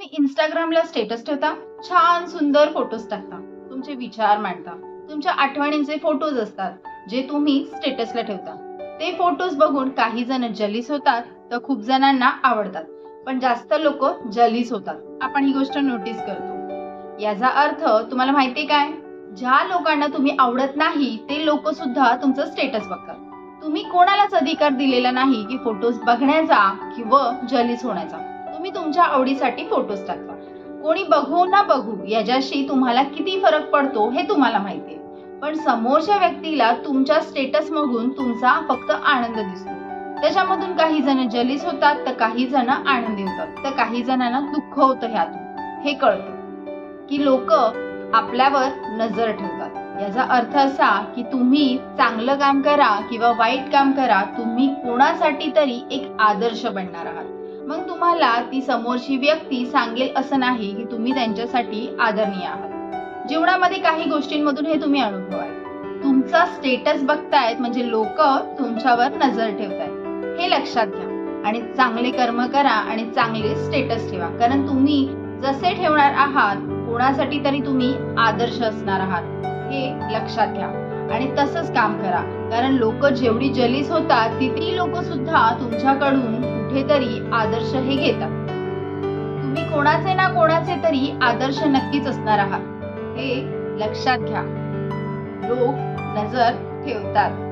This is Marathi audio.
तुम्ही इंस्टाग्रामला स्टेटस ठेवता छान सुंदर फोटोज टाकता तुमचे विचार मांडता तुमच्या आठवणींचे फोटोज असतात जे तुम्ही स्टेटसला ठेवता. ते फोटोज बघून काही जण जलीस होतात तर खूप जणांना आवडतात. पण जास्त लोक जलीस होतात. आपण ही गोष्ट नोटीस करतो. याचा अर्थ तुम्हाला माहितीये काय? ज्या लोकांना तुम्ही आवडत नाही ते लोक सुद्धा तुमचं स्टेटस बघतात. तुम्ही कोणालाच अधिकार दिलेला नाही की फोटोज बघण्याचा किंवा जलीस होण्याचा. तुम्ही तुमच्या आवडीसाठी फोटोज टाकता. कोणी बघू ना बघू याच्याशी तुम्हाला किती फरक पडतो हे तुम्हाला माहितीये पण समोरच्या व्यक्तीला तुमच्या स्टेटस मधून तुमचा फक्त आनंद दिसतो. त्याच्यामधून काही जण जलीस होतात तर काही जण आनंदी होतात तर काही जणांना दुःख होतं ह्यातून. हे कळतं. की लोक आपल्यावर नजर ठेवतात. याचा अर्थ असा की तुम्ही चांगलं काम करा किंवा वाईट काम करा तुम्ही कोणासाठी तरी एक आदर्श बनणार आहात. मग तुम्हाला ती समोरची व्यक्ती सांगेल असं नाही की तुम्ही त्यांच्यासाठी आदरणीय आहात. जीवनामध्ये काही गोष्टींमधून हे तुम्ही अनुभवाल. तुमचा स्टेटस बघतायत म्हणजे लोक तुमच्यावर नजर ठेवतायत. हे लक्षात घ्या आणि चांगले कर्म करा आणि चांगले स्टेटस ठेवा. कारण तुम्ही जसे ठेवणार आहात कोणासाठी तरी तुम्ही आदर्श असणार आहात. हे लक्षात घ्या आणि तसंच काम करा. कारण लोक जेवढी जलीस होतात तिथे लोक सुद्धा तुमच्याकडून कुठेतरी आदर्श हे घेतात. तुम्ही कोणाचे ना कोणाचे तरी आदर्श नक्कीच असणार आहात. हे लक्षात घ्या. लोक नजर ठेवतात.